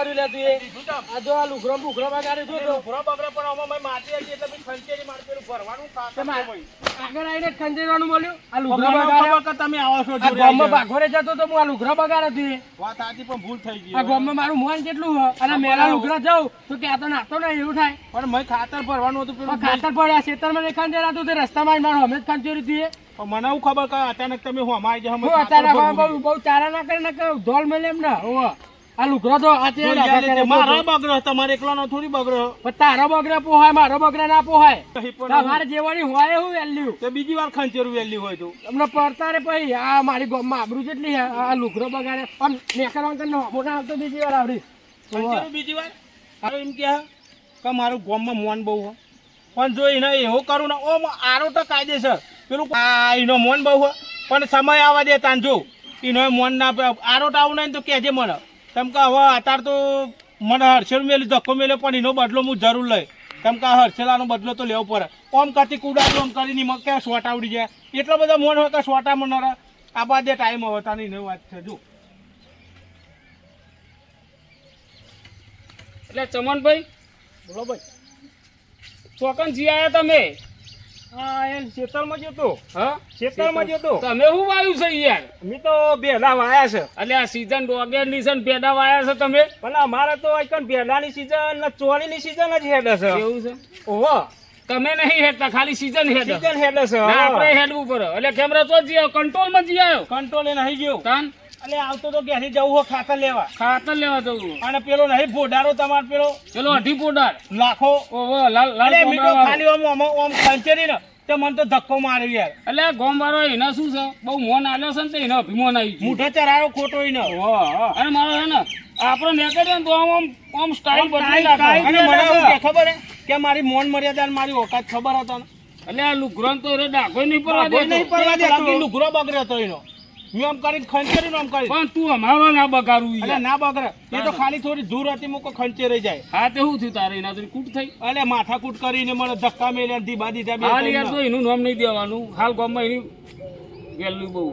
કર્યું લે તું એ. આ જો આ લુગરો બુગરો બગાડે જો જો. ઉભરો બગડે પણ આમાં મેં માટી હતી એટલે મેં ખંચેરી મારી પેલું ભરવાનું કામ આગળ આવીને જ ખંજેરવાનું બોલ્યું? આ લુગરો મને બગાડ્યો? કે તમે આવો છો આ ગામમાં ભાગોરે જતો તો હું આ લુગરો બગાડે તું વાત સાચી પણ ભૂલ થઈ ગઈ આ ગામમાં મારું મોન કેટલું હોય અને મેલા લુગરો જાઉં તો કે આ તો નાતો ના એવું થાય. પણ મેં ખાતર ભરવાનું હતું પેલું ખાતર પડ્યા ખેતરમાં નહીં ખંજેરાતું તે રસ્તામાં મારો અમે જ ખંજેરી હતી મને એવું ખબર કે અચાનક તમે હું અમારી જે હું હવે બહુ ચારા ના કરે ને ધોલ મળે એમ ને. આ લુગરો તો આ મારો બગડ્યો તમારે એકલાનો થોડી બગડો. પણ તારો બગડે પોહાય મારો બગડે ના પોહાય. પણ તમારે જેવાની હોય હું વેલ્યુ? તે બીજી વાર ખંચેરું વેલ્યુ હોય તો. તમને પડતા રે પછી આ મારી ગામમાં આબરૂ જેટલી આ લુગરો બગાડે. પણ તો મોટા આવતો બીજી વાર આવડી. ખંચેરું બીજી વાર? હવે એમ કે કે મારું ગોમમાં મોન બહુ હોય પણ જો એને એવું કરું ને ઓમ આરો તો કાયદેસર. પેલું આ એનો મોન બહુ હોય પણ સમય આવવા દે જો. એનો મોન ના આરો આવું નહીં તો કહેજે મને. કેમ કે હવે અત્યારે તો મને હર્ષેલ મેલી ધક્કો મેલ્યો પણ એનો બદલો હું જરૂર લઈ. કેમ કે હર્ષેલાનો બદલો તો લેવો પડે. ઓમ કરતી કુડાડું ઓમ કરીને એમાં ક્યાં શોટ આવડી જાય? એટલો બધો મોન હોય કે શોટામાં ન રહે આ બાદ ટાઈમ હવે તાની એની વાત છે જો. એટલે ચમનભાઈ બોલો ભાઈ. ચોકન જી આવ્યા તમે? ખેતરમાં જતો હા? ખેતરમાં જતો તમે શું વાયું છે યાર? અમે તો બેલા વાયા છે. એટલે આ સીઝન ડોગેરની છે ને વાયા છે તમે? પણ અમારે તો એકન બેલાની સીઝન ને ચોળીની સીઝન જ હેડે છે. એવું છે? ઓહો. તમે નહીં હેડતા ખાલી સીઝન હેડ. સીઝન હેડે છે આપણે હેડવું પડે. એટલે કેમેરા તો જી આવ્યો કંટ્રોલમાં જી આવ્યો કંટ્રોલ નહીં ગયો. કાન એટલે આવતો તો ક્યાંથી જવું હોય ખાતર લેવા. ખાતર લેવા જવું અને પેલો નહીં ફોડારો તમાર પેલો ચલો અઢી ફોડાર લાખો. ઓહો લાલ લાલ મીઠો ખાલી ઓમ ઓમ ઓમ ખંચેરી ને તે મને તો ધક્કો માર્યો યાર. એટલે ગોમ વાળો એના શું છે? બહુ મોન આલ્યો છે ને તે એનો અભિમાન આવી ગયું. મૂઠો ચરાયો ખોટો ઈ ને અને મારો છે ને આપણો નીકળીએ ને તો આમ આમ આમ સ્ટાઇલ બદલી અને મને ખબર હે કે મારી મોન મર્યાદા અને મારી ઓકાત ખબર હતો એટલે આ લુગરાન તો રે ડાઘો નહીં પરવા દે નહીં પરવા દે લુગરો બગડ્યો તો એનો. મેં આમ કરીને ખંચેરી આમ કરી પણ તું અમારો ના બગાડું એટલે ના બગડે. એ તો ખાલી થોડી દૂર હતી મૂકો ખંચેરી જાય. હા તે શું થયું તારે? એના જોડે કૂટ થઈ? એટલે માથાકૂટ કરીને મને ધક્કા મેલ્યા ધીબા દીધા હાલ યાર તો એનું નામ નહીં દેવાનું. હાલ ગામમાં એની વેલ્યુ બહુ.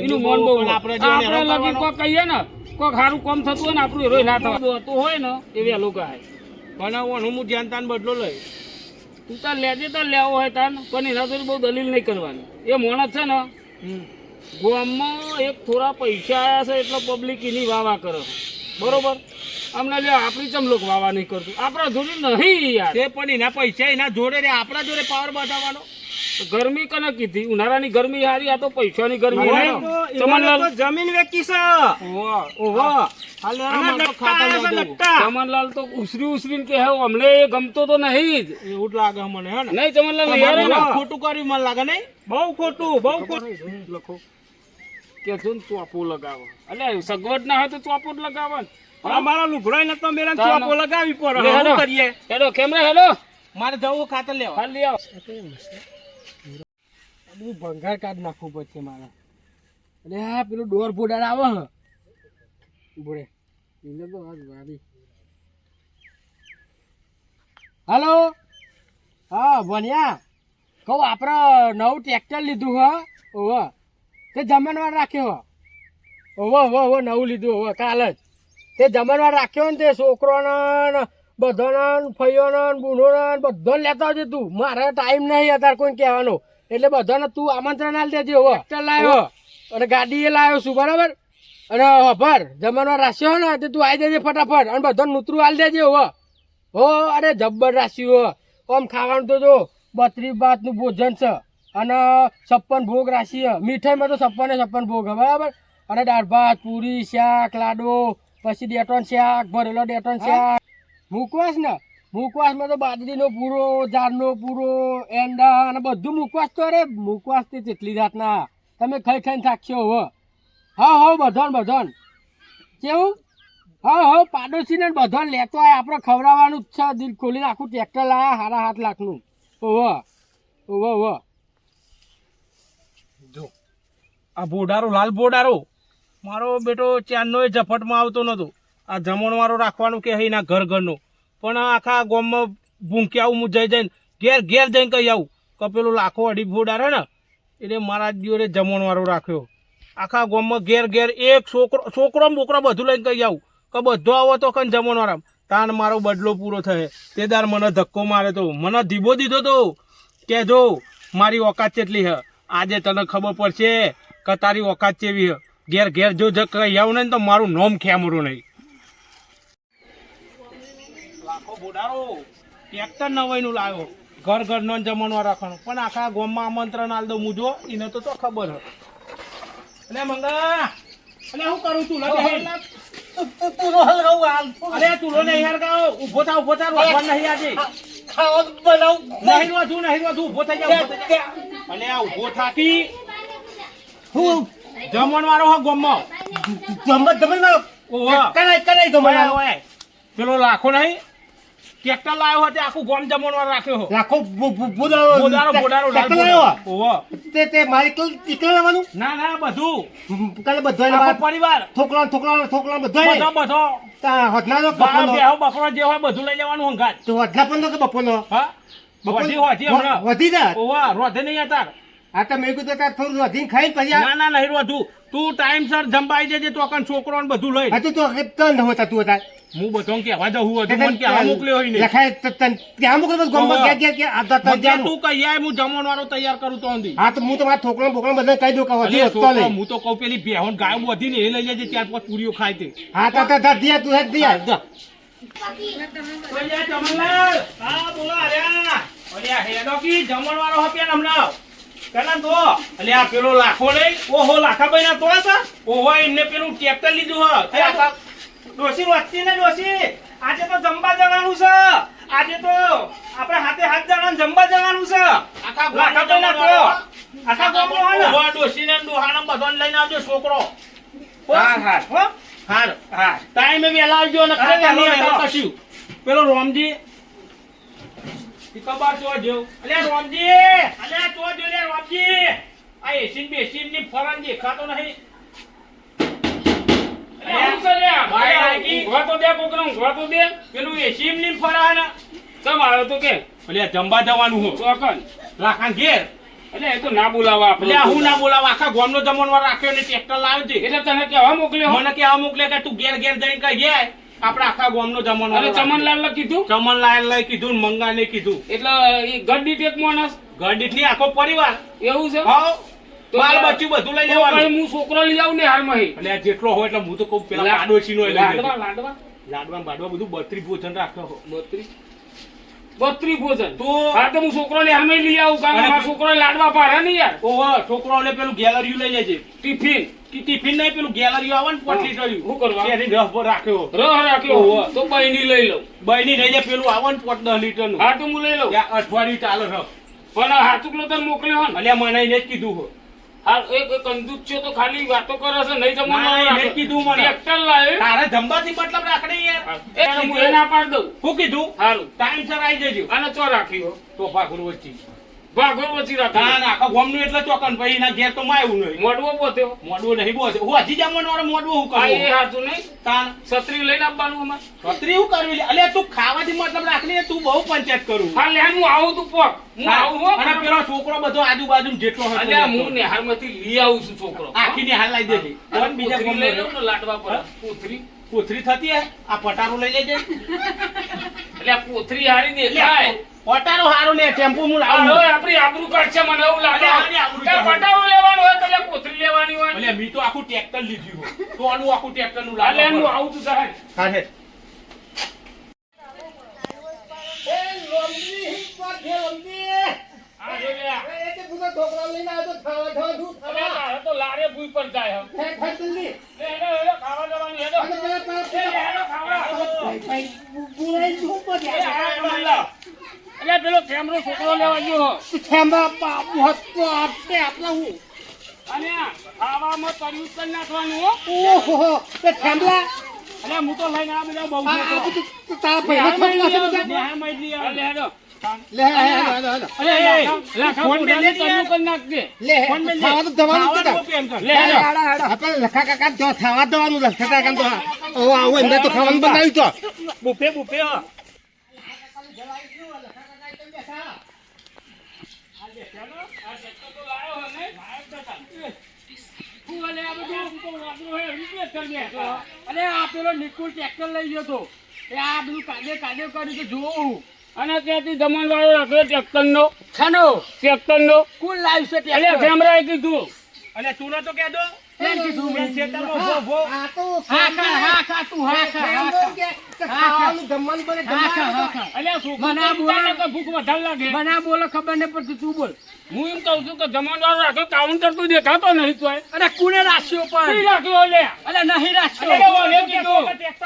એનું મોન બહુ આપણે આપણે લગી કોક કહીએ ને કોક સારું કામ થતું હોય ને આપણું હેરોય ના તો હોય ને એ વહેલું કહે પણ હું હું ધ્યાન તાન બદલો લઈ તું તાર લેજે તાર લેવો હોય તાર પણ એના તો બહુ દલીલ નહીં કરવાની. એ માણસ છે ને ગામમાં એક થોડા પૈસા આવ્યા છે એટલે પબ્લિક એની વાવા કરે. બરોબર? અમને લે આપણી ચમ લોક વાવા નહીં કરતું. આપણા જોડે નહીં યાર. તે પણ એના પૈસા એના જોડે રે આપણા જોડે પાવર બતાવવાનો. ગરમી કને કીધી? ઉનાળાની ગરમી હારી આ તો પૈસાની ગરમી જમીન વેચી છે. ચમનલાલ તો ઉસરી ઉસરી કે હે અમને એ ગમતો તો નહીં જ. એવું લાગે મને હે ને? નહીં ચમનલાલ ખોટું કર્યું મને લાગે નહીં? બહુ ખોટું બહુ ખોટું લખો. કે જો ને ચોપો લગાવો એટલે સગવડ ના હોય તો ચોપો જ લગાવો અમારા લુગડાઈ ને તો મેરા ચોપો લગાવી પડે. હેલો. શું કરીએ હેલો કેમેરા હેલો મારે જવું ખાતર લેવા. હાલ લેવા. બધું ભંગાર કાઢ નાખવું પડશે મારા. અરે હા પેલું ડોર ફોડાર આવે હ. બોલે એને તો આજ વારી. હાલો? હા ભણ્યા. કહું આપણે નવું ટ્રેક્ટર લીધું હ. ઓવ તે જમણવાર રાખ્યો. ઓવ ઓવ ઓવ નવું લીધું હવે કાલ જ. તે જમણવાર રાખ્યો ને તે છોકરોને બધાને ને ફઈઓને ને બુનોને ને બધાને લેતા આવજે તું. મારે ટાઈમ નહીં અત્યારે કોઈને કહેવાનો. એટલે બધાને તું આમંત્રણ આલ દેજે હવે લાવ્યો અને ગાડી એ લાવ્યો છું બરાબર? અને ભર. જમણવાર રાખ્યો ને તે તું આવી દેજે ફટાફટ. અને બધાને નૂતરું આલ દેજે હવે હો અરે જબ્બર રાખ્યું આમ ખાવાનું તો જો બત્રી ભાતનું ભોજન છે. અને છપ્પન ભોગ રાશિ મીઠાઈમાં તો છપ્પન છપ્પન ભોગ બરાબર? અને દાળ ભાત પૂરી શાક લાડુ પછી ડેટોન શાક ભરેલો ડેટોન શાક. મુકવાસ ને? મુકવાસમાં તો બાજરીનો પૂરો ઝાડનો પૂરો એંડા અને બધું મુકવાસ તો અરે મુકવાસ તે જેટલી જાતના. તમે ખાઈ ખાઈને થાકશો હવે હા હા બધાને બધાને. કેવું? હા હા પાડોશીને બધા લેતો હોય આપણે ખવડાવવાનું જ છે. દિલ ખોલીને આખું ટ્રેક્ટર લાયા સારા હાથ લાખનું. ઓહો ઓહો ઓહો. આ બોડારો, લાલ બોડારો. મારો બેટો ચાંદનો એ ઝપટમાં આવતો નતો. આ જમણવારો રાખવાનું કે હઈ ના ઘર ઘરનો. પણ આખા ગોમમાં ભૂંકી આવું હું જઈ જઈને ઘેર ઘેર જઈને કહી આવું. કે પેલો લાખો અઢી બોડાર ને, એટલે મારા દિવસે જમણવારો રાખ્યો. આખા ગોમમાં ઘેર ઘેર એક છોકરો છોકરો બોકરો બધું લઈને કહી આવું. કે બધો આવો તો કન જમણવારામ તાન મારો બદલો પૂરો થયો. તે દાર મને ધક્કો મારે તો. મને ધીબો દીધો તો. કે જો મારી ઓકાત કેટલી હ. આજે તને ખબર પડશે. કે તારી ઓકાત ચેવી ઘેર ઘેર જો જ કઈ આવું નહીં તો મારું નોમ ખેમરું નહીં લાખો બોડારો. ટ્રેક્ટર નવાઈનું લાવ્યો. ઘર ઘર નો જમણવા રાખવાનું. પણ આખા ગામમાં આમંત્રણ આલ દઉં મુજો એને તો તો ખબર હ. એટલે મંગા એટલે હું કરું છું? અરે તુલો નહીં યાર ઊભો થા ઊભો થા રોકવા નહીં આજે. નહીં રોધું નહીં રોધું ઊભો થઈ આ ઊભો થાકી. જમણ વાળો હો ગામમાં ઓહો. ઓય, ઓય. પેલો લાખો નહીં? ટ્રેક્ટર લાવ્યો હતો આખું ગામ જમણવાર રાખ્યો હો. બોડારો બોડારો. ના ના બધું. પરિવાર. થોકલા થોકલા થોકલા બધો બધા. બધો ગાયો બેહો બકરો જે હોય બધું લઈ જવાનું હંગાત. તો હોટલા પણ તો બપોરનો? હા. વધી વધી જા ઓવા રોધે નહીં અતાર આ તો મેં કીધું કે થોડું વધીને ખાઈ પછી ના ના નહીં વધુ તું ટાઈમસર જંબાઈ જજે તો કન છોકરો ને બધું લઈ. હજુ તો તન હોતા તું હતા હું બધો કહેવા જવું હતું મને આ મોકલ્યો હોય ને? લખાય તો તન- ત્યાં મોકલો બસ ગોમમાં ગયા ગયા કે આ તો કે તું કહી આય હું જમણ વાળો તૈયાર કરું તો અંધી હા તો હું તો મારા છોકરા બોકરા બધા કહી દઉં કે વધી વધતો નહીં હું તો કહું પેલી બેહોન ગાયો બધી ને એ લઈ લેજે ત્યાર પછી પૂરીઓ ખાય તે. હા તો તો દિયા તું હે દિયા જમણલાલ. હા બોલો અલ્યા અલ્યા હેડો કી? જમણ વાળો હો પેન હમણાં. પેલા તો? અલ્યા પેલો લાખો લઈ ઓહો લાખાભાઈ ના તો ઓહો એમને પેલું ટ્રેક્ટર લીધું હ. ડોસી વાંચતી ને ડોસી આજે તો જમવા જવાનું છે. આજે તો આપણે હાથે હાથ જણા જમવા જવાનું છે. આખા લાખાભાઈ ના તો. આખા ગામનો હા ને? ઓહો ડોસી ને ડોહાને બધાને લઈને આવજો છોકરો. હા? હા હો. હા? હા. ટાઈમે વેલા આવજો ને કશું. પેલો રોમજી ઈ કબાર તો જેવ અલે રોમજી અલે તો જો લે રોમજી. આ એસીનની ફરન દેખાતો નહીં. જંબા જવાનું હું. ચોકન. લાખાન ઘેર. એટલે એ તો ના બોલાવા હું ના બોલાવ? આખા ગામનો જમણવાર રાખ્યો ને ટ્રેક્ટર લાવ્યો છે. એટલે તને કેવા મોકલ્યો? મને કેવા મોકલે કે તું ઘેર ઘેર જઈને કઈ ગયા આપણે આખા ગામનો જમણવાર અરે ચમનલાલ ને કીધું? ચમનલાલ લઈ કીધું ને મંગાને કીધું. એટલે એ ગડ્ડી એક માણસ. ગંડિતની આખો પરિવાર. એવું છે? હા. માલ બચ્યું બધું લઈ જવાનું. હું છોકરો લઈ આવું ને હારમાં હી. એટલે જેટલો હોય એટલે હું તો કહું પેલા લા- પાડોશીનો લાડવા લાડવા? લાડવા બાડવા બધું બત્રી ભોજન રાખ્યો બત્રી બત્રી ભોજન? તો- હા તો હું છોકરો ને હમે લઈ આવું કારણ છોકરો લાડવા પાડે ને યાર. ઓહો ને પેલું ગેલેરીયું લઈ લેજે. ટિફિન. કે ટિફિન નહીં પેલું ગેલેરીયું આવે ને પોટલી ચડ્યું શું કરવા? રસ પર રાખ્યો. રહ રાખ્યો. તો બહેની લઈ લઉં. બહેની લઈ જાય પેલું આવે ને પોટ દસ લીટરનું હાટું હું લઈ લઉં. અઠવાડિયું ચાલે છે. પણ આ હાથુકલો તને મોકલ્યો ને અલ્યા મને એને જ કીધું હોય હા એક કંજૂસ છે તો ખાલી વાતો કરે છે નહીં જમવાનું એને કીધું મને. ટ્રેક્ટર લાવે. તારે જમવાથી મતલબ રાખડે યાર. એ હું એના પાડ દઉં. શું કીધું? સારું આવી જજો. આને ચો રાખ્યો તો ભાગરું વચ્ચે વચ્ચી ના રાખ્યો ના આખા ગામનું એટલે ચોકન ભાઈ એના ઘેર તો માયું નહીં. મોડવો પોત્યો મોડવું નહીં બોલ હું હજી જમવાનું વાળો મોડવું હું આ એ હાચું નહીં. તાણ છત્રી લઈને આપવાનું અમારે. છત્રી હું કરવી લે? તું ખાવાથી મતલબ રાખલી તું બહુ પંચાયત કરું. હા લે હું આવું તું પોક હું આવું હો અને પેલો છોકરો બધો આજુબાજુ જેટલો હતો એટલો. હું નેહારમાંથી લઈ આવું છું છોકરો. આખી ને હાલ લાવી દેજે બીજા કોથળી લઈ લઉં લાડવા પર? કોથળી થતી હે? આ પટારો લઈ લેજે. એટલે આ કોથળી હારી થાય. પટારો હારો ને ટેમ્પો હું લાવું. હવે આપણી આબરૂ કાઢશે મને એવું લાગે. પટાવો લેવાનું હોય તો લે કોથળી લેવાની હોય. એટલે મી તો આખું ટ્રેક્ટર લીધું હોય. તો આનું આખું ટ્રેક્ટરનું લે હું આવું તું સાહેબ હા હે આ જો લે આ. તો લારે ભૂઈ પર જાય હે. લે, હેડો, હેડો, ખાવા જવાનું, હેડો. લે, હેડો, ખાવા. અલ્યા પેલો કેમરો છોકરો લેવા ગયો હો. અને આ ખાવામાં તરવું કરી નાખવાનું હો. અલ્યા હું તો લઈને આ બધા બહુ અલે હેડો અલે એ, લાખા ફોન મેં પોતાને લઈ લીધા? તરવું કરી નાખજે ખાવાનું કેમ લે હેડો. ખાવા દવાનું લખા કાકા તો આવું અંદર તો ખાવાનું બનાવ્યું તો બુફે બુફે હો. આ પેલો નિકુલ ટ્રેક્ટર લઈ ગયો તો. એ આ બધું કાદે કાદે કર્યું તો જોવું અને ત્યાંથી જમણવાળો રાખ્યો ટ્રેક્ટરનો. ખાનો ટ્રેક્ટરનો. કુલ લાવ્યું છે એટલે ટ્રેક્ટર? કેમેરાએ કીધું. અને તું તો કહેતો? દો કીધું? મેં? ખેતરમાં ભો ભો આ તો હા હા ખા તું હા. બોલે. વિચારે કે ભૂખ વધારે લાગે. મને આ બોલો ખબર નહીં પડતી તું બોલ. હું એમ કહું છું કે જમણવાળો રાખ્યો કાઉન્ટર તો દેખાતો નહીં તોય. અરે કુને રાખ્યો પણ? રાખ્યો લે અરે નહીં રાખ્યો. ઓલે કીધું.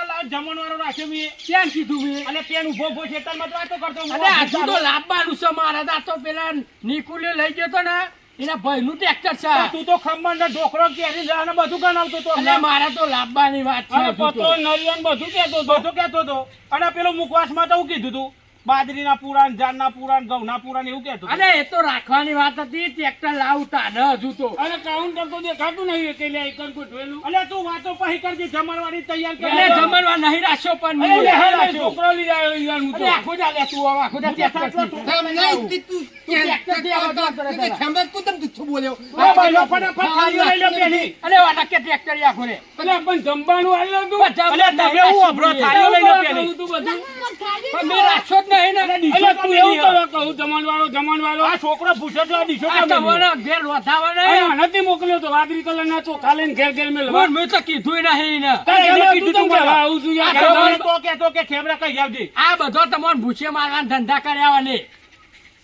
લાવ રાખ્યો મેં. ક્યાં કીધું મેં? અને પેન ઊભો ઊભો ખેતરમાં તો વાતો કરતો. અરે તો લાવવાનું છે મારા તો તો પેલા નિકુલે લઈ ગયો તો ને. એના ભાઈનું ટ્રેક્ટર છે. તું તો ખમણ ને ઢોકળો કેરી અને બધું ગણાવતો તો અને મારે તો લાંબાની વાત છે પત્રો નરિયન બધું કેતો બધું કેતો તો. અને પેલો મુખવાસમાં તો હું કીધું તું. બાજરીના પુરાણ જાનના પુરાણ ઘઉંના પુરાણ એવું કહેતો અરે એ તો રાખવાની વાત હતી ટ્રેક્ટર લાવતા ન હજુ તો અરે કાઉન્ટર તો દેખાતું નહીં એટલે લે એકન ગોઠવેલું અરે તું વાતો પછી કરજે જમણવારી તૈયાર કર. અરે જમણવા નહીં રાખ્યો પણ હું લે, રાખ્યો. છોકરો લઈ આવ્યો ઈયાનું તો. આખો જા લે તું આખો જા ટ્રેક્ટરથી. એમ નહીં, તું- તું- દે આવો તો કરે તે ખેમરાજ તું તમ તું બોલ્યો? હા, ભાઈ, લો, ફટાફટ થાળીઓ લઈ લે પેલી. અરે વાડા કે ટ્રેક્ટર આખો રે અરે પણ જમવાનું આવ્યું તું. અરે તમે હું અભરો થાળીઓ લઈ લો પેલી. તું બધું. પણ મેં જ નહીં ને. અરે તું એવું કરો કહું જમણવાળો જમણવાળો. આ છોકરો પૂછે તો આ દીશો આ કેમ નહીં? તમારો ઘેર રોધાવા નહીં નથી મોકલ્યો તો વાદળી કલરના ચોખા લઈને ઘેર ઘેર મેં પણ મેં તો કીધું નહીં ને. તારે એને એમાં કીધું તું તું આવું છું યાર? આ તમે તો કે ખેમરા કઈ આવજે. આ બધો તમારે ભૂસે મારવાના ધંધા કર્યા ને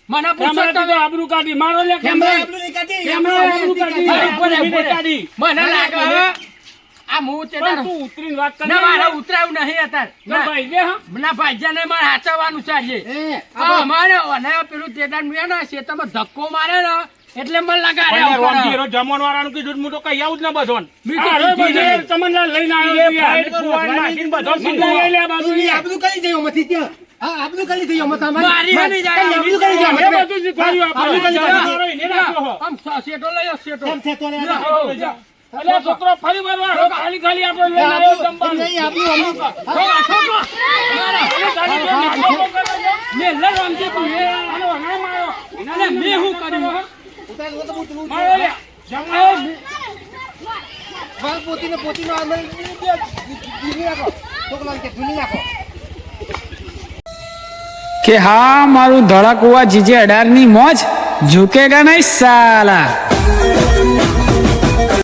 મને પૂછો તમે. આબરૂ કાઢી. મારો લે કેમેરા કાઢી. કાઢી. મને લાગે આ હું તે પણ તું ઉતરીને વાત કર ના મારે ઉતરાયું નહીં અતાર તો ના. ભાઈ હા ના ને મારે હાચવવાનું છે આજે આ અમારે અને પેલું તેદાન મેં ને તમે ધક્કો મારે ને એટલે મને લગાડે પણ ઉપર. રોમજી, રો જમણવાળાનું કીધું હું તો કઈ આવું જ ના બધોન મેં ભાઈ. ચમનલાલ લઈને આવ્યો છું બધો. લઈ આ. આબરૂ કરી દે એમાંથી ત્યાં. હા, આબરૂ કરી દે એમાં તમારે. મારી હાની જાય. કઈ આબરૂ કરી દે એ એમાં. બધું આપણે. આબરૂ કરી હો. આમ સ- શેઠો લઈ છે તો રે? જા. અલે છોકરો ફરી વાર ખાલી ખાલી આપણે લઈને આવ્યો આબરૂ- નહીં, આબરૂ અમુક. છોકરા, છોકરા. અરે તારી બેન નાખો કરે છે. મેં લઈ રમજી તું. એ આનો હણાઈ માર્યો. અને મેં શું કર્યું? ઉતાર, ઉતાર, ઉતાર, ઉતાર. માર્યો લે. વાલ પોતીને પોતીનો આ મને બે નાખો. છોકરાને કે ધૂની નાખો. કે હા મારું ધડાકુવા જીજે અઢારની મોજ ઝુકેગા નહીં સાલા